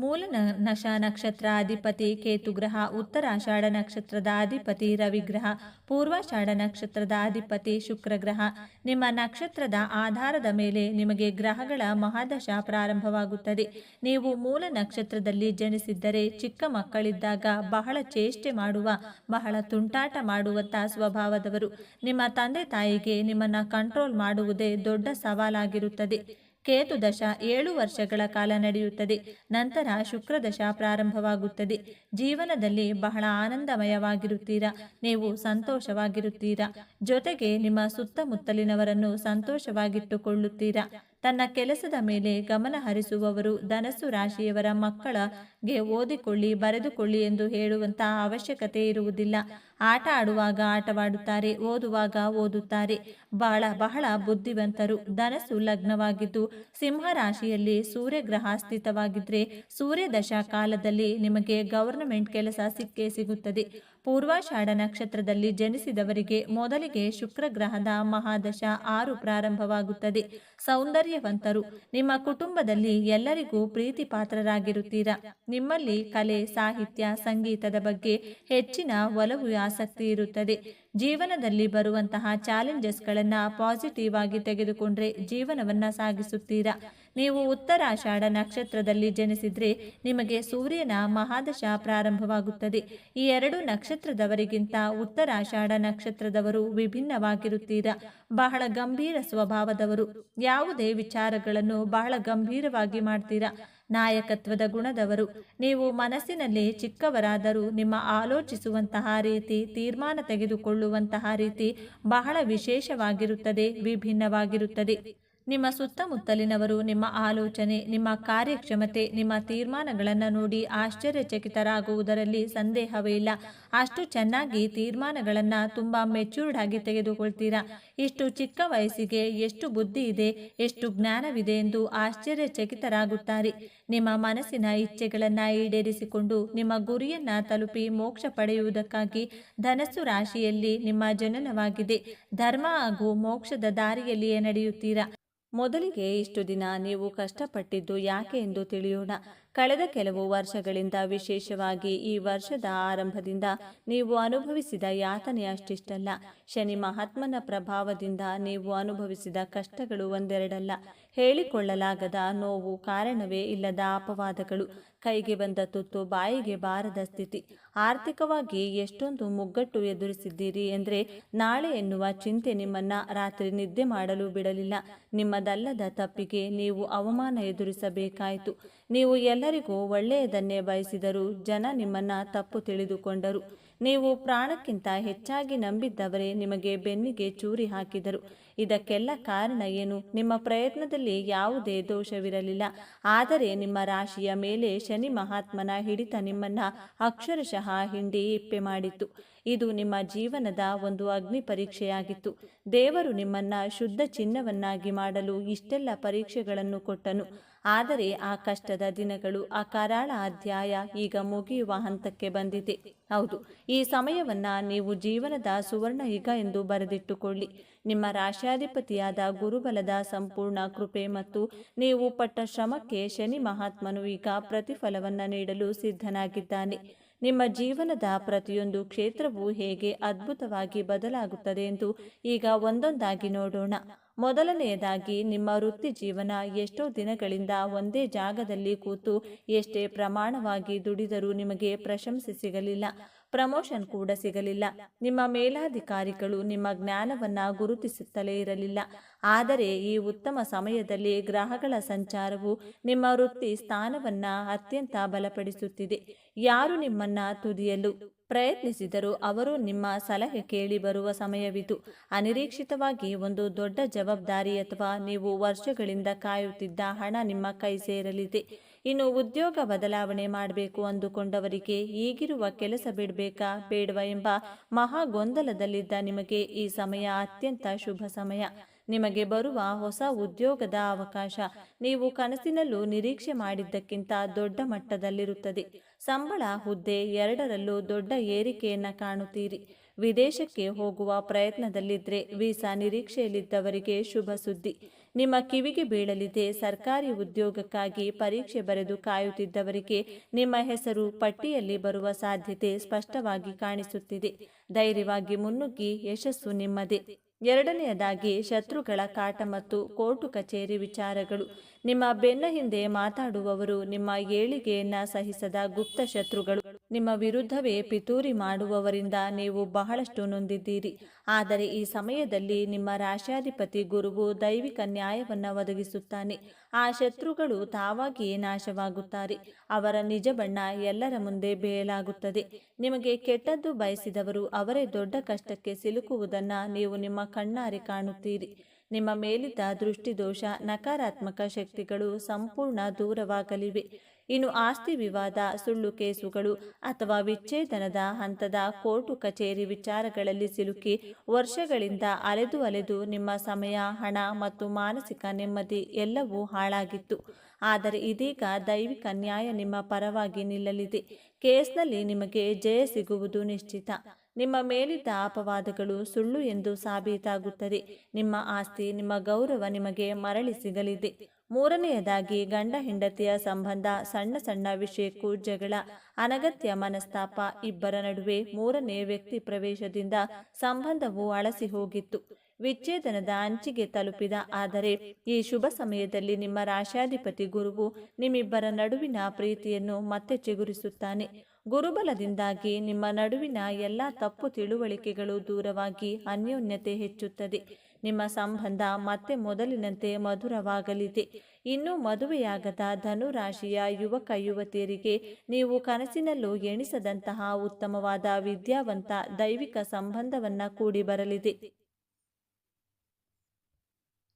ಮೂಲ ನಶ ನಕ್ಷತ್ರ ಅಧಿಪತಿ ಕೇತುಗ್ರಹ ಉತ್ತರಾಷಾಢ ನಕ್ಷತ್ರದ ಅಧಿಪತಿ ರವಿಗ್ರಹ ಪೂರ್ವಾಷಾಢ ನಕ್ಷತ್ರದ ಅಧಿಪತಿ ಶುಕ್ರಗ್ರಹ. ನಿಮ್ಮ ನಕ್ಷತ್ರದ ಆಧಾರದ ಮೇಲೆ ನಿಮಗೆ ಗ್ರಹಗಳ ಮಹಾದಶ ಪ್ರಾರಂಭವಾಗುತ್ತದೆ. ನೀವು ಮೂಲ ನಕ್ಷತ್ರದಲ್ಲಿ ಜನಿಸಿದ್ದರೆ ಚಿಕ್ಕ ಮಕ್ಕಳಿದ್ದಾಗ ಬಹಳ ಚೇಷ್ಟೆ ಮಾಡುವ, ಬಹಳ ತುಂಟಾಟ ಮಾಡುವಂಥ ಸ್ವಭಾವದವರು. ನಿಮ್ಮ ತಂದೆ ತಾಯಿಗೆ ನಿಮ್ಮನ್ನ ಕಂಟ್ರೋಲ್ ಮಾಡುವುದೇ ದೊಡ್ಡ ಸವಾಲಾಗಿರುತ್ತದೆ. ಕೇತು ದಶ ಏಳು ವರ್ಷಗಳ ಕಾಲ ನಡೆಯುತ್ತದೆ. ನಂತರ ಶುಕ್ರದಶ ಪ್ರಾರಂಭವಾಗುತ್ತದೆ. ಜೀವನದಲ್ಲಿ ಬಹಳ ಆನಂದಮಯವಾಗಿರುತ್ತೀರಾ? ನೀವು ಸಂತೋಷವಾಗಿರುತ್ತೀರಾ? ಜೊತೆಗೆ ನಿಮ್ಮ ಸುತ್ತಮುತ್ತಲಿನವರನ್ನು ಸಂತೋಷವಾಗಿಟ್ಟುಕೊಳ್ಳುತ್ತೀರಾ? ತನ್ನ ಕೆಲಸದ ಮೇಲೆ ಗಮನ ಹರಿಸುವವರು ಧನಸ್ಸು ರಾಶಿಯವರ ಮಕ್ಕಳಗೆ ಓದಿಕೊಳ್ಳಿ, ಬರೆದುಕೊಳ್ಳಿ ಎಂದು ಹೇಳುವಂತಹ ಅವಶ್ಯಕತೆ ಇರುವುದಿಲ್ಲ. ಆಟ ಆಡುವಾಗ ಆಟವಾಡುತ್ತಾರೆ, ಓದುವಾಗ ಓದುತ್ತಾರೆ. ಬಹಳ ಬಹಳ ಬುದ್ಧಿವಂತರು. ಧನಸ್ಸು ಲಗ್ನವಾಗಿದ್ದು ಸಿಂಹ ರಾಶಿಯಲ್ಲಿ ಸೂರ್ಯಗ್ರಹ ಸ್ಥಿತವಾಗಿದ್ರೆ ಸೂರ್ಯ ದಶಾ ಕಾಲದಲ್ಲಿ ನಿಮಗೆ ಗವರ್ನಮೆಂಟ್ ಕೆಲಸ ಸಿಕ್ಕೇ ಸಿಗುತ್ತದೆ. ಪೂರ್ವಾಷಾಢ ನಕ್ಷತ್ರದಲ್ಲಿ ಜನಿಸಿದವರಿಗೆ ಮೊದಲಿಗೆ ಶುಕ್ರಗ್ರಹದ ಮಹಾದಶ ಆರು ಪ್ರಾರಂಭವಾಗುತ್ತದೆ. ಸೌಂದರ್ಯವಂತರು, ನಿಮ್ಮ ಕುಟುಂಬದಲ್ಲಿ ಎಲ್ಲರಿಗೂ ಪ್ರೀತಿ ಪಾತ್ರರಾಗಿರುತ್ತೀರಾ ನಿಮ್ಮಲ್ಲಿ ಕಲೆ, ಸಾಹಿತ್ಯ, ಸಂಗೀತದ ಬಗ್ಗೆ ಹೆಚ್ಚಿನ ಒಲವು, ಆಸಕ್ತಿ ಇರುತ್ತದೆ. ಜೀವನದಲ್ಲಿ ಬರುವಂತಹ ಚಾಲೆಂಜಸ್ಗಳನ್ನು ಪಾಸಿಟಿವ್ ಆಗಿ ತೆಗೆದುಕೊಂಡ್ರೆ ಜೀವನವನ್ನು ಸಾಗಿಸುತ್ತೀರಾ? ನೀವು ಉತ್ತರಾಷಾಢ ನಕ್ಷತ್ರದಲ್ಲಿ ಜನಿಸಿದ್ರೆ ನಿಮಗೆ ಸೂರ್ಯನ ಮಹಾದಶ ಪ್ರಾರಂಭವಾಗುತ್ತದೆ. ಈ ಎರಡು ನಕ್ಷತ್ರದವರಿಗಿಂತ ಉತ್ತರಾಷಾಢ ನಕ್ಷತ್ರದವರು ವಿಭಿನ್ನವಾಗಿರುತ್ತೀರಾ? ಬಹಳ ಗಂಭೀರ ಸ್ವಭಾವದವರು. ಯಾವುದೇ ವಿಚಾರಗಳನ್ನು ಬಹಳ ಗಂಭೀರವಾಗಿ ಮಾಡ್ತೀರಾ? ನಾಯಕತ್ವದ ಗುಣದವರು. ನೀವು ಮನಸ್ಸಿನಲ್ಲಿ ಚಿಕ್ಕವರಾದರೂ ನಿಮ್ಮ ಆಲೋಚಿಸುವಂತಹ ರೀತಿ ತೀರ್ಮಾನ ತೆಗೆದುಕೊಳ್ಳುವಂತಹ ರೀತಿ ಬಹಳ ವಿಶೇಷವಾಗಿರುತ್ತದೆ ವಿಭಿನ್ನವಾಗಿರುತ್ತದೆ. ನಿಮ್ಮ ಸುತ್ತಮುತ್ತಲಿನವರು ನಿಮ್ಮ ಆಲೋಚನೆ, ನಿಮ್ಮ ಕಾರ್ಯಕ್ಷಮತೆ, ನಿಮ್ಮ ತೀರ್ಮಾನಗಳನ್ನು ನೋಡಿ ಆಶ್ಚರ್ಯಚಕಿತರಾಗುವುದರಲ್ಲಿ ಸಂದೇಹವೇ ಇಲ್ಲ. ಅಷ್ಟು ಚೆನ್ನಾಗಿ ತೀರ್ಮಾನಗಳನ್ನು ತುಂಬ ಮೆಚ್ಯೂರ್ಡ್ ಆಗಿ ತೆಗೆದುಕೊಳ್ತೀರಾ? ಇಷ್ಟು ಚಿಕ್ಕ ವಯಸ್ಸಿಗೆ ಎಷ್ಟು ಬುದ್ಧಿ ಇದೆ, ಎಷ್ಟು ಜ್ಞಾನವಿದೆ ಎಂದು ಆಶ್ಚರ್ಯಚಕಿತರಾಗುತ್ತಾರೆ. ನಿಮ್ಮ ಮನಸ್ಸಿನ ಇಚ್ಛೆಗಳನ್ನು ಈಡೇರಿಸಿಕೊಂಡು ನಿಮ್ಮ ಗುರಿಯನ್ನು ತಲುಪಿ ಮೋಕ್ಷ ಪಡೆಯುವುದಕ್ಕಾಗಿ ಧನಸ್ಸು ರಾಶಿಯಲ್ಲಿ ನಿಮ್ಮ ಜನನವಾಗಿದೆ. ಧರ್ಮ ಹಾಗೂ ಮೋಕ್ಷದ ದಾರಿಯಲ್ಲಿಯೇ ನಡೆಯುತ್ತೀರಾ? ಮೊದಲಿಗೆ ಇಷ್ಟು ದಿನ ನೀವು ಕಷ್ಟಪಟ್ಟಿದ್ದು ಯಾಕೆ ಎಂದು ತಿಳಿಯೋಣ. ಕಳೆದ ಕೆಲವು ವರ್ಷಗಳಿಂದ ವಿಶೇಷವಾಗಿ ಈ ವರ್ಷದ ಆರಂಭದಿಂದ ನೀವು ಅನುಭವಿಸಿದ ಯಾತನೆ ಅಷ್ಟಿಷ್ಟಲ್ಲ. ಶನಿ ಮಹಾತ್ಮನ ಪ್ರಭಾವದಿಂದ ನೀವು ಅನುಭವಿಸಿದ ಕಷ್ಟಗಳು ಒಂದೆರಡಲ್ಲ. ಹೇಳಿಕೊಳ್ಳಲಾಗದ ನೋವು ಕಾರಣವೇ ಇಲ್ಲದ ಅಪವಾದಗಳು. ಕೈಗೆ ಬಂದ ತುತ್ತು ಬಾಯಿಗೆ ಬಾರದ ಸ್ಥಿತಿ. ಆರ್ಥಿಕವಾಗಿ ಎಷ್ಟೊಂದು ಮುಗ್ಗಟ್ಟು ಎದುರಿಸಿದ್ದೀರಿ ಎಂದರೆ ನಾಳೆ ಎನ್ನುವ ಚಿಂತೆ ನಿಮ್ಮನ್ನ ರಾತ್ರಿ ನಿದ್ದೆ ಮಾಡಲು ಬಿಡಲಿಲ್ಲ. ನಿಮ್ಮದಲ್ಲದ ತಪ್ಪಿಗೆ ನೀವು ಅವಮಾನ ಎದುರಿಸಬೇಕಾಯಿತು. ನೀವು ಎಲ್ಲರಿಗೂ ಒಳ್ಳೆಯದನ್ನೇ ಬಯಸಿದರೂ ಜನ ನಿಮ್ಮನ್ನ ತಪ್ಪು ತಿಳಿದುಕೊಂಡರು. ನೀವು ಪ್ರಾಣಕ್ಕಿಂತ ಹೆಚ್ಚಾಗಿ ನಂಬಿದ್ದವರೇ ನಿಮಗೆ ಬೆನ್ನಿಗೆ ಚೂರಿ ಹಾಕಿದರು. ಇದಕ್ಕೆಲ್ಲ ಕಾರಣ ಏನು? ನಿಮ್ಮ ಪ್ರಯತ್ನದಲ್ಲಿ ಯಾವುದೇ ದೋಷವಿರಲಿಲ್ಲ. ಆದರೆ ನಿಮ್ಮ ರಾಶಿಯ ಮೇಲೆ ಶನಿ ಮಹಾತ್ಮನ ಹಿಡಿತ ನಿಮ್ಮನ್ನ ಅಕ್ಷರಶಃ ಹಿಂಡಿ ಇಪ್ಪೆ ಮಾಡಿತ್ತು. ಇದು ನಿಮ್ಮ ಜೀವನದ ಒಂದು ಅಗ್ನಿ ಪರೀಕ್ಷೆಯಾಗಿತ್ತು. ದೇವರು ನಿಮ್ಮನ್ನ ಶುದ್ಧ ಚಿನ್ನವನ್ನಾಗಿ ಮಾಡಲು ಇಷ್ಟೆಲ್ಲ ಪರೀಕ್ಷೆಗಳನ್ನು ಕೊಟ್ಟನು. ಆದರೆ ಆ ಕಷ್ಟದ ದಿನಗಳು, ಆ ಕರಾಳ ಅಧ್ಯಾಯ ಈಗ ಮುಗಿಯುವ ಹಂತಕ್ಕೆ ಬಂದಿದೆ. ಹೌದು, ಈ ಸಮಯವನ್ನ ನೀವು ಜೀವನದ ಸುವರ್ಣ ಯುಗ ಎಂದು ಬರೆದಿಟ್ಟುಕೊಳ್ಳಿ. ನಿಮ್ಮ ರಾಶ್ಯಾಧಿಪತಿಯಾದ ಗುರುಬಲದ ಸಂಪೂರ್ಣ ಕೃಪೆ ಮತ್ತು ನೀವು ಪಟ್ಟ ಶ್ರಮಕ್ಕೆ ಶನಿ ಮಹಾತ್ಮನು ಈಗ ಪ್ರತಿಫಲವನ್ನ ನೀಡಲು ಸಿದ್ಧನಾಗಿದ್ದಾನೆ. ನಿಮ್ಮ ಜೀವನದ ಪ್ರತಿಯೊಂದು ಕ್ಷೇತ್ರವೂ ಹೇಗೆ ಅದ್ಭುತವಾಗಿ ಬದಲಾಗುತ್ತದೆ ಎಂದು ಈಗ ಒಂದೊಂದಾಗಿ ನೋಡೋಣ. ಮೊದಲನೆಯದಾಗಿ, ನಿಮ್ಮ ವೃತ್ತಿ ಜೀವನ ಎಷ್ಟೋ ದಿನಗಳಿಂದ ಒಂದೇ ಜಾಗದಲ್ಲಿ ಕೂತು ಎಷ್ಟೇ ಪ್ರಮಾಣವಾಗಿ ದುಡಿದರೂ ನಿಮಗೆ ಪ್ರಶಂಸೆ ಸಿಗಲಿಲ್ಲ, ಪ್ರಮೋಷನ್ ಕೂಡ ಸಿಗಲಿಲ್ಲ. ನಿಮ್ಮ ಮೇಲಾಧಿಕಾರಿಗಳು ನಿಮ್ಮ ಜ್ಞಾನವನ್ನ ಗುರುತಿಸುತ್ತಲೇ ಇರಲಿಲ್ಲ. ಆದರೆ ಈ ಉತ್ತಮ ಸಮಯದಲ್ಲಿ ಗ್ರಹಗಳ ಸಂಚಾರವು ನಿಮ್ಮ ವೃತ್ತಿ ಸ್ಥಾನವನ್ನ ಅತ್ಯಂತ ಬಲಪಡಿಸುತ್ತಿದೆ. ಯಾರು ನಿಮ್ಮನ್ನ ತುದಿಯಲು ಪ್ರಯತ್ನಿಸಿದರೂ ಅವರು ನಿಮ್ಮ ಸಲಹೆ ಕೇಳಿ ಬರುವ ಸಮಯವಿದು. ಅನಿರೀಕ್ಷಿತವಾಗಿ ಒಂದು ದೊಡ್ಡ ಜವಾಬ್ದಾರಿ ಅಥವಾ ನೀವು ವರ್ಷಗಳಿಂದ ಕಾಯುತ್ತಿದ್ದ ಹಣ ನಿಮ್ಮ ಕೈ ಸೇರಲಿದೆ. ಇನ್ನು ಉದ್ಯೋಗ ಬದಲಾವಣೆ ಮಾಡಬೇಕು ಅಂದುಕೊಂಡವರಿಗೆ ಈಗಿರುವ ಕೆಲಸ ಬಿಡಬೇಕಾ ಬೇಡವಾ ಎಂಬ ಮಹಾ ಗೊಂದಲದಲ್ಲಿದ್ದ ನಿಮಗೆ ಈ ಸಮಯ ಅತ್ಯಂತ ಶುಭ ಸಮಯ. ನಿಮಗೆ ಬರುವ ಹೊಸ ಉದ್ಯೋಗದ ಅವಕಾಶ. ನೀವು ಕನಸಿನಲ್ಲೂ ನಿರೀಕ್ಷೆ ಮಾಡಿದ್ದಕ್ಕಿಂತ ದೊಡ್ಡ ಮಟ್ಟದಲ್ಲಿರುತ್ತದೆ. ಸಂಬಳ ಹುದ್ದೆ ಎರಡರಲ್ಲೂ ದೊಡ್ಡ ಏರಿಕೆಯನ್ನು ಕಾಣುತ್ತೀರಿ. ವಿದೇಶಕ್ಕೆ ಹೋಗುವ ಪ್ರಯತ್ನದಲ್ಲಿದ್ದರೆ ವೀಸಾ ನಿರೀಕ್ಷೆಯಲ್ಲಿದ್ದವರಿಗೆ ಶುಭ ಸುದ್ದಿ. ನಿಮ್ಮ ಕಿವಿಗೆ ಬೀಳಲಿದೆ ಸರ್ಕಾರಿ ಉದ್ಯೋಗಕ್ಕಾಗಿ ಪರೀಕ್ಷೆ ಬರೆದು ಕಾಯುತ್ತಿದ್ದವರಿಗೆ ನಿಮ್ಮ ಹೆಸರು ಪಟ್ಟಿಯಲ್ಲಿ ಬರುವ ಸಾಧ್ಯತೆ ಸ್ಪಷ್ಟವಾಗಿ ಕಾಣಿಸುತ್ತಿದೆ. ಧೈರ್ಯವಾಗಿ ಮುನ್ನುಗ್ಗಿ ಯಶಸ್ಸು ನಿಮ್ಮದೇ. ಎರಡನೆಯದಾಗಿ ಶತ್ರುಗಳ ಕಾಟ ಮತ್ತು ಕೋರ್ಟು ಕಚೇರಿ ವಿಚಾರಗಳು. ನಿಮ್ಮ ಬೆನ್ನ ಹಿಂದೆ ಮಾತಾಡುವವರು ನಿಮ್ಮ ಏಳಿಗೆಯನ್ನ ಸಹಿಸದ ಗುಪ್ತ ಶತ್ರುಗಳು. ನಿಮ್ಮ ವಿರುದ್ಧವೇ ಪಿತೂರಿ ಮಾಡುವವರಿಂದ ನೀವು ಬಹಳಷ್ಟು ನೊಂದಿದ್ದೀರಿ. ಆದರೆ ಈ ಸಮಯದಲ್ಲಿ ನಿಮ್ಮ ರಾಶ್ಯಾಧಿಪತಿ ಗುರುವು ದೈವಿಕ ನ್ಯಾಯವನ್ನ ಒದಗಿಸುತ್ತಾನೆ. ಆ ಶತ್ರುಗಳು ತಾವಾಗಿಯೇ ನಾಶವಾಗುತ್ತಾರೆ. ಅವರ ನಿಜ ಬಣ್ಣ ಎಲ್ಲರ ಮುಂದೆ ಬೇಯಲಾಗುತ್ತದೆ. ನಿಮಗೆ ಕೆಟ್ಟದ್ದು ಬಯಸಿದವರು ಅವರೇ ದೊಡ್ಡ ಕಷ್ಟಕ್ಕೆ ಸಿಲುಕುವುದನ್ನ ನೀವು ನಿಮ್ಮ ಕಣ್ಣಾರೆ ಕಾಣುತ್ತೀರಿ. ನಿಮ್ಮ ಮೇಲಿದ್ದ ದೃಷ್ಟಿದೋಷ ನಕಾರಾತ್ಮಕ ಶಕ್ತಿಗಳು ಸಂಪೂರ್ಣ ದೂರವಾಗಲಿವೆ. ಇನ್ನು ಆಸ್ತಿ ವಿವಾದ, ಸುಳ್ಳು ಕೇಸುಗಳು ಅಥವಾ ವಿಚ್ಛೇದನದ ಹಂತದ ಕೋರ್ಟು ಕಚೇರಿ ವಿಚಾರಗಳಲ್ಲಿ ಸಿಲುಕಿ ವರ್ಷಗಳಿಂದ ಅಲೆದು ಅಲೆದು ನಿಮ್ಮ ಸಮಯ, ಹಣ ಮತ್ತು ಮಾನಸಿಕ ನೆಮ್ಮದಿ ಎಲ್ಲವೂ ಹಾಳಾಗಿತ್ತು. ಆದರೆ ಇದೀಗ ದೈವಿಕ ನ್ಯಾಯ ನಿಮ್ಮ ಪರವಾಗಿ ನಿಲ್ಲಲಿದೆ. ಕೇಸ್ನಲ್ಲಿ ನಿಮಗೆ ಜಯ ಸಿಗುವುದು ನಿಶ್ಚಿತ. ನಿಮ್ಮ ಮೇಲಿದ್ದ ಅಪವಾದಗಳು ಸುಳ್ಳು ಎಂದು ಸಾಬೀತಾಗುತ್ತದೆ. ನಿಮ್ಮ ಆಸ್ತಿ, ನಿಮ್ಮ ಗೌರವ ನಿಮಗೆ ಮರಳಿ ಸಿಗಲಿದೆ. ಮೂರನೆಯದಾಗಿ, ಗಂಡ ಹೆಂಡತಿಯ ಸಂಬಂಧ ಸಣ್ಣ ಸಣ್ಣ ವಿಷಯಕ್ಕೂ ಜಗಳ, ಅನಗತ್ಯ ಮನಸ್ತಾಪ ಇಬ್ಬರ ನಡುವೆ ಮೂರನೇ ವ್ಯಕ್ತಿ ಪ್ರವೇಶದಿಂದ ಸಂಬಂಧವು ಅಳಸಿ ಹೋಗಿತ್ತು. ವಿಚ್ಛೇದನದ ಅಂಚಿಗೆ ತಲುಪಿದ, ಆದರೆ ಈ ಶುಭ ಸಮಯದಲ್ಲಿ ನಿಮ್ಮ ರಾಶಾಧಿಪತಿ ಗುರುವು ನಿಮ್ಮಿಬ್ಬರ ನಡುವಿನ ಪ್ರೀತಿಯನ್ನು ಮತ್ತೆ ಚಿಗುರಿಸುತ್ತಾನೆ. ಗುರುಬಲದಿಂದಾಗಿ ನಿಮ್ಮ ನಡುವಿನ ಎಲ್ಲ ತಪ್ಪು ತಿಳುವಳಿಕೆಗಳು ದೂರವಾಗಿ ಅನ್ಯೋನ್ಯತೆ ಹೆಚ್ಚುತ್ತದೆ. ನಿಮ್ಮ ಸಂಬಂಧ ಮತ್ತೆ ಮೊದಲಿನಂತೆ ಮಧುರವಾಗಲಿದೆ. ಇನ್ನು ಮದುವೆಯಾಗದ ಧನುರಾಶಿಯ ಯುವಕ ಯುವತಿಯರಿಗೆ ನೀವು ಕನಸಿನಲ್ಲೂ ಎಣಿಸದಂತಹ ಉತ್ತಮವಾದ ವಿದ್ಯಾವಂತ ದೈವಿಕ ಸಂಬಂಧವನ್ನ ಕೂಡಿ ಬರಲಿದೆ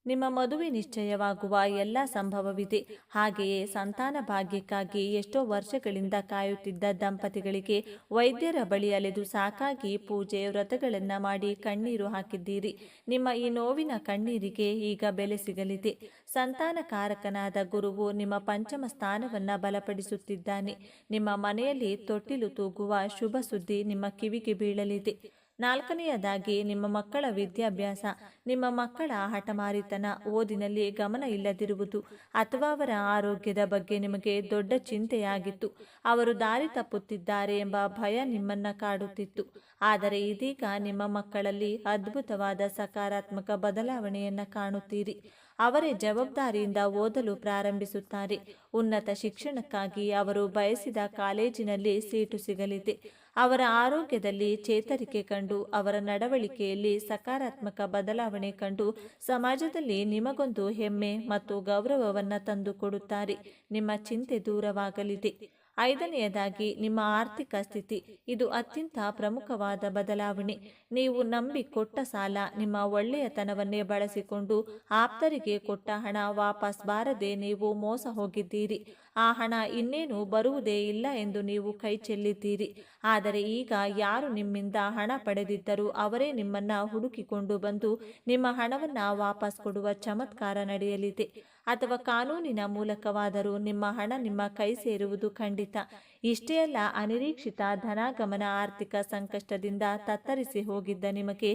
ನಿಮ್ಮ ಮದುವೆ ನಿಶ್ಚಯವಾಗುವ ಎಲ್ಲ ಸಂಭವವಿದೆ. ಹಾಗೆಯೇ ಸಂತಾನ ಭಾಗ್ಯಕ್ಕಾಗಿ ಎಷ್ಟೋ ವರ್ಷಗಳಿಂದ ಕಾಯುತ್ತಿದ್ದ ದಂಪತಿಗಳಿಗೆ ವೈದ್ಯರ ಬಳಿ ಅಲೆದು ಸಾಕಾಗಿ ಪೂಜೆ ವ್ರತಗಳನ್ನು ಮಾಡಿ ಕಣ್ಣೀರು ಹಾಕಿದ್ದೀರಿ. ನಿಮ್ಮ ಈ ನೋವಿನ ಕಣ್ಣೀರಿಗೆ ಈಗ ಬೆಲೆ ಸಿಗಲಿದೆ. ಸಂತಾನಕಾರಕನಾದ ಗುರುವು ನಿಮ್ಮ ಪಂಚಮ ಸ್ಥಾನವನ್ನ ಬಲಪಡಿಸುತ್ತಿದ್ದಾನೆ. ನಿಮ್ಮ ಮನೆಯಲ್ಲಿ ತೊಟ್ಟಿಲು ತೂಗುವ ಶುಭ ಸುದ್ದಿ ನಿಮ್ಮ ಕಿವಿಗೆ ಬೀಳಲಿದೆ. ನಾಲ್ಕನೆಯದಾಗಿ, ನಿಮ್ಮ ಮಕ್ಕಳ ವಿದ್ಯಾಭ್ಯಾಸ, ನಿಮ್ಮ ಮಕ್ಕಳ ಹಠಮಾರಿತನ ಓದಿನಲ್ಲಿ ಗಮನ ಇಲ್ಲದಿರುವುದು ಅಥವಾ ಅವರ ಆರೋಗ್ಯದ ಬಗ್ಗೆ ನಿಮಗೆ ದೊಡ್ಡ ಚಿಂತೆಯಾಗಿತ್ತು. ಅವರು ದಾರಿ ತಪ್ಪುತ್ತಿದ್ದಾರೆ ಎಂಬ ಭಯ ನಿಮ್ಮನ್ನ ಕಾಡುತ್ತಿತ್ತು. ಆದರೆ ಇದೀಗ ನಿಮ್ಮ ಮಕ್ಕಳಲ್ಲಿ ಅದ್ಭುತವಾದ ಸಕಾರಾತ್ಮಕ ಬದಲಾವಣೆಯನ್ನ ಕಾಣುತ್ತೀರಿ. ಅವರೇ ಜವಾಬ್ದಾರಿಯಿಂದ ಓದಲು ಪ್ರಾರಂಭಿಸುತ್ತಾರೆ. ಉನ್ನತ ಶಿಕ್ಷಣಕ್ಕಾಗಿ ಅವರು ಬಯಸಿದ ಕಾಲೇಜಿನಲ್ಲಿ ಸೀಟು ಸಿಗಲಿದೆ. ಅವರ ಆರೋಗ್ಯದಲ್ಲಿ ಚೇತರಿಕೆ ಕಂಡು, ಅವರ ನಡವಳಿಕೆಯಲ್ಲಿ ಸಕಾರಾತ್ಮಕ ಬದಲಾವಣೆ ಕಂಡು, ಸಮಾಜದಲ್ಲಿ ನಿಮಗೊಂದು ಹೆಮ್ಮೆ ಮತ್ತು ಗೌರವವನ್ನು ತಂದುಕೊಡುತ್ತಾರೆ. ನಿಮ್ಮ ಚಿಂತೆ ದೂರವಾಗಲಿದೆ. ಐದನೆಯದಾಗಿ, ನಿಮ್ಮ ಆರ್ಥಿಕ ಸ್ಥಿತಿ. ಇದು ಅತ್ಯಂತ ಪ್ರಮುಖವಾದ ಬದಲಾವಣೆ. ನೀವು ನಂಬಿ ಕೊಟ್ಟ ಸಾಲ, ನಿಮ್ಮ ಒಳ್ಳೆಯತನವನ್ನೇ ಬಳಸಿಕೊಂಡು ಆಪ್ತರಿಗೆ ಕೊಟ್ಟ ಹಣ ವಾಪಸ್ ಬಾರದೆ ನೀವು ಮೋಸ ಹೋಗಿದ್ದೀರಿ. ಆ ಹಣ ಇನ್ನೇನು ಬರುವುದೇ ಇಲ್ಲ ಎಂದು ನೀವು ಕೈ ಚೆಲ್ಲಿದ್ದೀರಿ. ಆದರೆ ಈಗ ಯಾರು ನಿಮ್ಮಿಂದ ಹಣ ಪಡೆದಿದ್ದರೂ ಅವರೇ ನಿಮ್ಮನ್ನ ಹುಡುಕಿಕೊಂಡು ಬಂದು ನಿಮ್ಮ ಹಣವನ್ನ ವಾಪಸ್ ಕೊಡುವ ಚಮತ್ಕಾರ ನಡೆಯಲಿದೆ. ಅಥವಾ ಕಾನೂನಿನ ಮೂಲಕವಾದರೂ ನಿಮ್ಮ ಹಣ ನಿಮ್ಮ ಕೈ ಸೇರುವುದು ಖಂಡಿತ. ಇಷ್ಟೇ ಅಲ್ಲ, ಅನಿರೀಕ್ಷಿತ ಧನಾಗಮನ ಆರ್ಥಿಕ ಸಂಕಷ್ಟದಿಂದ ತತ್ತರಿಸಿ ಹೋಗಿದ್ದ ನಿಮಗೆ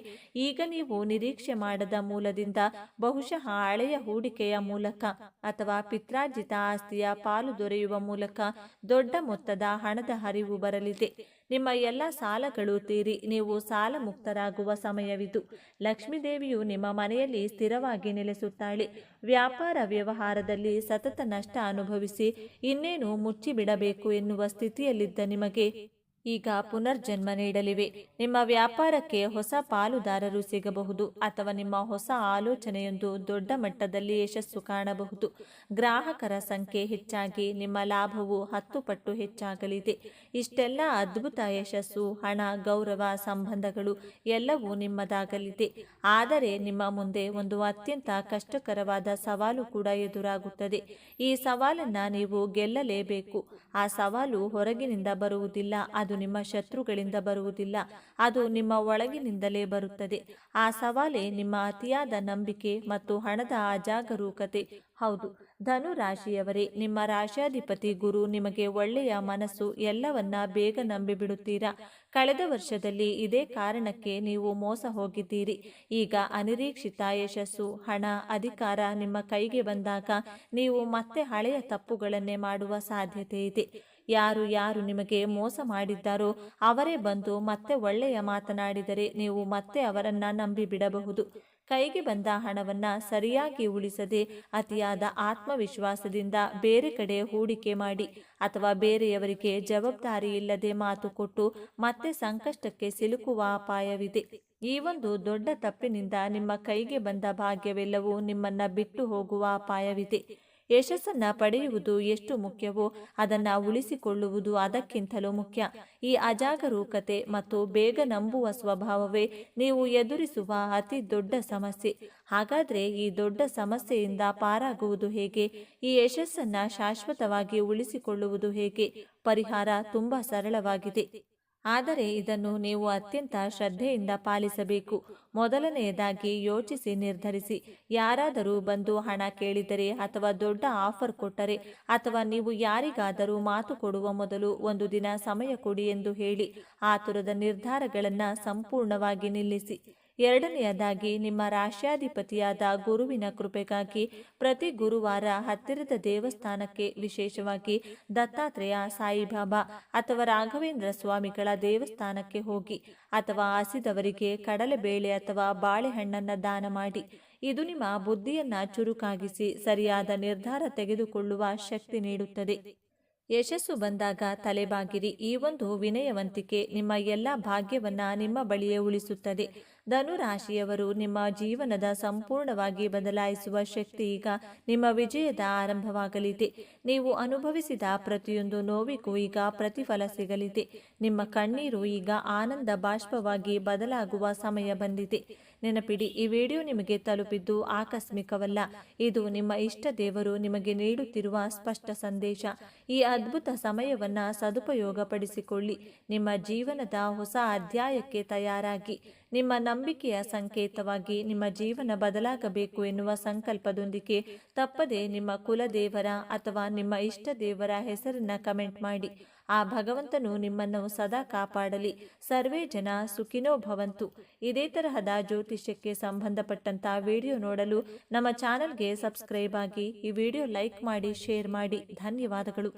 ಈಗ ನೀವು ನಿರೀಕ್ಷೆ ಮಾಡದ ಮೂಲದಿಂದ ಬಹುಶಃ ಹಳೆಯ ಹೂಡಿಕೆಯ ಮೂಲಕ ಅಥವಾ ಪಿತ್ರಾರ್ಜಿತ ಆಸ್ತಿಯ ಪಾಲು ದೊರೆಯುವ ಮೂಲಕ ದೊಡ್ಡ ಮೊತ್ತದ ಹಣದ ಹರಿವು ಬರಲಿದೆ. ನಿಮ್ಮ ಎಲ್ಲ ಸಾಲಗಳು ತೀರಿ, ನೀವು ಸಾಲ ಮುಕ್ತರಾಗುವ ಸಮಯವಿದು. ಲಕ್ಷ್ಮೀದೇವಿಯು ನಿಮ್ಮ ಮನೆಯಲ್ಲಿ ಸ್ಥಿರವಾಗಿ ನೆಲೆಸುತ್ತಾಳೆ. ವ್ಯಾಪಾರ ವ್ಯವಹಾರದಲ್ಲಿ ಸತತ ನಷ್ಟ ಅನುಭವಿಸಿ, ಇನ್ನೇನು ಮುಚ್ಚಿಬಿಡಬೇಕು ಎನ್ನುವ ಸ್ಥಿತಿಯಲ್ಲಿದ್ದ ನಿಮಗೆ ಈಗ ಪುನರ್ಜನ್ಮ ನೀಡಲಿವೆ. ನಿಮ್ಮ ವ್ಯಾಪಾರಕ್ಕೆ ಹೊಸ ಪಾಲುದಾರರು ಸಿಗಬಹುದು ಅಥವಾ ನಿಮ್ಮ ಹೊಸ ಆಲೋಚನೆಯೊಂದು ದೊಡ್ಡ ಮಟ್ಟದಲ್ಲಿ ಯಶಸ್ಸು ಕಾಣಬಹುದು. ಗ್ರಾಹಕರ ಸಂಖ್ಯೆ ಹೆಚ್ಚಾಗಿ, ನಿಮ್ಮ ಲಾಭವು ಹತ್ತು ಪಟ್ಟು ಹೆಚ್ಚಾಗಲಿದೆ. ಇಷ್ಟೆಲ್ಲ ಅದ್ಭುತ ಯಶಸ್ಸು, ಹಣ, ಗೌರವ, ಸಂಬಂಧಗಳು ಎಲ್ಲವೂ ನಿಮ್ಮದಾಗಲಿದೆ. ಆದರೆ ನಿಮ್ಮ ಮುಂದೆ ಒಂದು ಅತ್ಯಂತ ಕಷ್ಟಕರವಾದ ಸವಾಲು ಕೂಡ ಎದುರಾಗುತ್ತದೆ. ಈ ಸವಾಲನ್ನ ನೀವು ಗೆಲ್ಲಲೇಬೇಕು. ಆ ಸವಾಲು ಹೊರಗಿನಿಂದ ಬರುವುದಿಲ್ಲ, ಅದು ನಿಮ್ಮ ಶತ್ರುಗಳಿಂದ ಬರುವುದಿಲ್ಲ. ಅದು ನಿಮ್ಮ ಒಳಗಿನಿಂದಲೇ ಬರುತ್ತದೆ. ಆ ಸವಾಲೆ ನಿಮ್ಮ ಅತಿಯಾದ ನಂಬಿಕೆ ಮತ್ತು ಹಣದ ಅಜಾಗರೂಕತೆ ಹೌದು ಧನು ರಾಶಿಯವರೇ ನಿಮ್ಮ ರಾಶಾಧಿಪತಿ ಗುರು, ನಿಮಗೆ ಒಳ್ಳೆಯ ಮನಸ್ಸು ಎಲ್ಲವನ್ನ ಬೇಗ ನಂಬಿಬಿಡುತ್ತೀರಾ? ಕಳೆದ ವರ್ಷದಲ್ಲಿ ಇದೇ ಕಾರಣಕ್ಕೆ ನೀವು ಮೋಸ ಹೋಗಿದ್ದೀರಿ. ಈಗ ಅನಿರೀಕ್ಷಿತ ಯಶಸ್ಸು, ಹಣ, ಅಧಿಕಾರ ನಿಮ್ಮ ಕೈಗೆ ಬಂದಾಗ ನೀವು ಮತ್ತೆ ಹಳೆಯ ತಪ್ಪುಗಳನ್ನೇ ಮಾಡುವ ಸಾಧ್ಯತೆ ಇದೆ. ಯಾರು ಯಾರು ನಿಮಗೆ ಮೋಸ ಮಾಡಿದ್ದಾರೋ ಅವರೇ ಬಂದು ಮತ್ತೆ ಒಳ್ಳೆಯ ಮಾತನಾಡಿದರೆ ನೀವು ಮತ್ತೆ ಅವರನ್ನ ನಂಬಿ ಬಿಡಬಹುದು ಕೈಗೆ ಬಂದ ಹಣವನ್ನ ಸರಿಯಾಗಿ ಉಳಿಸದೆ ಅತಿಯಾದ ಆತ್ಮವಿಶ್ವಾಸದಿಂದ ಬೇರೆ ಕಡೆ ಹೂಡಿಕೆ ಮಾಡಿ ಅಥವಾ ಬೇರೆಯವರಿಗೆ ಜವಾಬ್ದಾರಿ ಇಲ್ಲದೆ ಮಾತು ಕೊಟ್ಟು ಮತ್ತೆ ಸಂಕಷ್ಟಕ್ಕೆ ಸಿಲುಕುವ ಅಪಾಯವಿದೆ. ಈ ಒಂದು ದೊಡ್ಡ ತಪ್ಪಿನಿಂದ ನಿಮ್ಮ ಕೈಗೆ ಬಂದ ಭಾಗ್ಯವೆಲ್ಲವೂ ನಿಮ್ಮನ್ನ ಬಿಟ್ಟು ಹೋಗುವ ಅಪಾಯವಿದೆ. ಯಶಸ್ಸನ್ನ ಪಡೆಯುವುದು ಎಷ್ಟು ಮುಖ್ಯವೋ ಅದನ್ನು ಉಳಿಸಿಕೊಳ್ಳುವುದು ಅದಕ್ಕಿಂತಲೂ ಮುಖ್ಯ. ಈ ಅಜಾಗರೂಕತೆ ಮತ್ತು ಬೇಗ ನಂಬುವ ಸ್ವಭಾವವೇ ನೀವು ಎದುರಿಸುವ ಅತಿ ದೊಡ್ಡ ಸಮಸ್ಯೆ. ಹಾಗಾದ್ರೆ ಈ ದೊಡ್ಡ ಸಮಸ್ಯೆಯಿಂದ ಪಾರಾಗುವುದು ಹೇಗೆ? ಈ ಯಶಸ್ಸನ್ನ ಶಾಶ್ವತವಾಗಿ ಉಳಿಸಿಕೊಳ್ಳುವುದು ಹೇಗೆ? ಪರಿಹಾರ ತುಂಬಾ ಸರಳವಾಗಿದೆ. ಆದರೆ ಇದನ್ನು ನೀವು ಅತ್ಯಂತ ಶ್ರದ್ಧೆಯಿಂದ ಪಾಲಿಸಬೇಕು. ಮೊದಲನೆಯದಾಗಿ ಯೋಚಿಸಿ ನಿರ್ಧರಿಸಿ. ಯಾರಾದರೂ ಬಂದು ಹಣ ಕೇಳಿದರೆ ಅಥವಾ ದೊಡ್ಡ ಆಫರ್ ಕೊಟ್ಟರೆ ಅಥವಾ ನೀವು ಯಾರಿಗಾದರೂ ಮಾತು ಕೊಡುವ ಮೊದಲು ಒಂದು ದಿನ ಸಮಯ ಕೊಡಿ ಎಂದು ಹೇಳಿ. ಆತುರದ ನಿರ್ಧಾರಗಳನ್ನು ಸಂಪೂರ್ಣವಾಗಿ ನಿಲ್ಲಿಸಿ. ಎರಡನೆಯದಾಗಿ, ನಿಮ್ಮ ರಾಶ್ಯಾಧಿಪತಿಯಾದ ಗುರುವಿನ ಕೃಪೆಗಾಗಿ ಪ್ರತಿ ಗುರುವಾರ ಹತ್ತಿರದ ದೇವಸ್ಥಾನಕ್ಕೆ, ವಿಶೇಷವಾಗಿ ದತ್ತಾತ್ರೇಯ ಸಾಯಿಬಾಬಾ ಅಥವಾ ರಾಘವೇಂದ್ರ ಸ್ವಾಮಿಗಳ ದೇವಸ್ಥಾನಕ್ಕೆ ಹೋಗಿ ಅಥವಾ ಹಸಿದವರಿಗೆ ಕಡಲೆಬೇಳೆ ಅಥವಾ ಬಾಳೆಹಣ್ಣನ್ನು ದಾನ ಮಾಡಿ. ಇದು ನಿಮ್ಮ ಬುದ್ಧಿಯನ್ನ ಚುರುಕಾಗಿಸಿ, ಸರಿಯಾದ ನಿರ್ಧಾರ ತೆಗೆದುಕೊಳ್ಳುವ ಶಕ್ತಿ ನೀಡುತ್ತದೆ. ಯಶಸ್ಸು ಬಂದಾಗ ತಲೆಬಾಗಿರಿ. ಈ ಒಂದು ವಿನಯವಂತಿಕೆ ನಿಮ್ಮ ಎಲ್ಲ ಭಾಗ್ಯವನ್ನ ನಿಮ್ಮ ಬಳಿಯೇ ಉಳಿಸುತ್ತದೆ. ಧನುರಾಶಿಯವರು ನಿಮ್ಮ ಜೀವನದ ಸಂಪೂರ್ಣವಾಗಿ ಬದಲಾಯಿಸುವ ಶಕ್ತಿ ಈಗ ನಿಮ್ಮ ವಿಜಯದ ಆರಂಭವಾಗಲಿದೆ. ನೀವು ಅನುಭವಿಸಿದ ಪ್ರತಿಯೊಂದು ನೋವಿಗೂ ಈಗ ಪ್ರತಿಫಲ ಸಿಗಲಿದೆ. ನಿಮ್ಮ ಕಣ್ಣೀರು ಈಗ ಆನಂದ ಬಾಷ್ಪವಾಗಿ ಬದಲಾಗುವ ಸಮಯ ಬಂದಿದೆ. ನೆನಪಿಡಿ, ಈ ವಿಡಿಯೋ ನಿಮಗೆ ತಲುಪಿದ್ದು ಆಕಸ್ಮಿಕವಲ್ಲ. ಇದು ನಿಮ್ಮ ಇಷ್ಟ ದೇವರು ನಿಮಗೆ ನೀಡುತ್ತಿರುವ ಸ್ಪಷ್ಟ ಸಂದೇಶ. ಈ ಅದ್ಭುತ ಸಮಯವನ್ನು ಸದುಪಯೋಗಪಡಿಸಿಕೊಳ್ಳಿ. ನಿಮ್ಮ ಜೀವನದ ಹೊಸ ಅಧ್ಯಾಯಕ್ಕೆ ತಯಾರಾಗಿ. ನಿಮ್ಮ ನಂಬಿಕೆಯ ಸಂಕೇತವಾಗಿ ನಿಮ್ಮ ಜೀವನ ಬದಲಾಗಬೇಕು ಎನ್ನುವ ಸಂಕಲ್ಪದೊಂದಿಗೆ ತಪ್ಪದೆ ನಿಮ್ಮ ಕುಲದೇವರ ಅಥವಾ ನಿಮ್ಮ ಇಷ್ಟ ದೇವರ ಹೆಸರನ್ನ ಕಮೆಂಟ್ ಮಾಡಿ. ಆ ಭಗವಂತನು ನಿಮ್ಮನ್ನು ಸದಾ ಕಾಪಾಡಲಿ. ಸರ್ವೇ ಜನ ಸುಖಿನೋ ಭವಂತು. ಇದೇ ತರಹದ ಜ್ಯೋತಿಷ್ಯಕ್ಕೆ ಸಂಬಂಧಪಟ್ಟಂತ ವಿಡಿಯೋ ನೋಡಲು ನಮ್ಮ ಚಾನೆಲ್ಗೆ ಸಬ್ಸ್ಕ್ರೈಬ್ ಆಗಿ ಈ ವಿಡಿಯೋ ಲೈಕ್ ಮಾಡಿ, ಶೇರ್ ಮಾಡಿ. ಧನ್ಯವಾದಗಳು.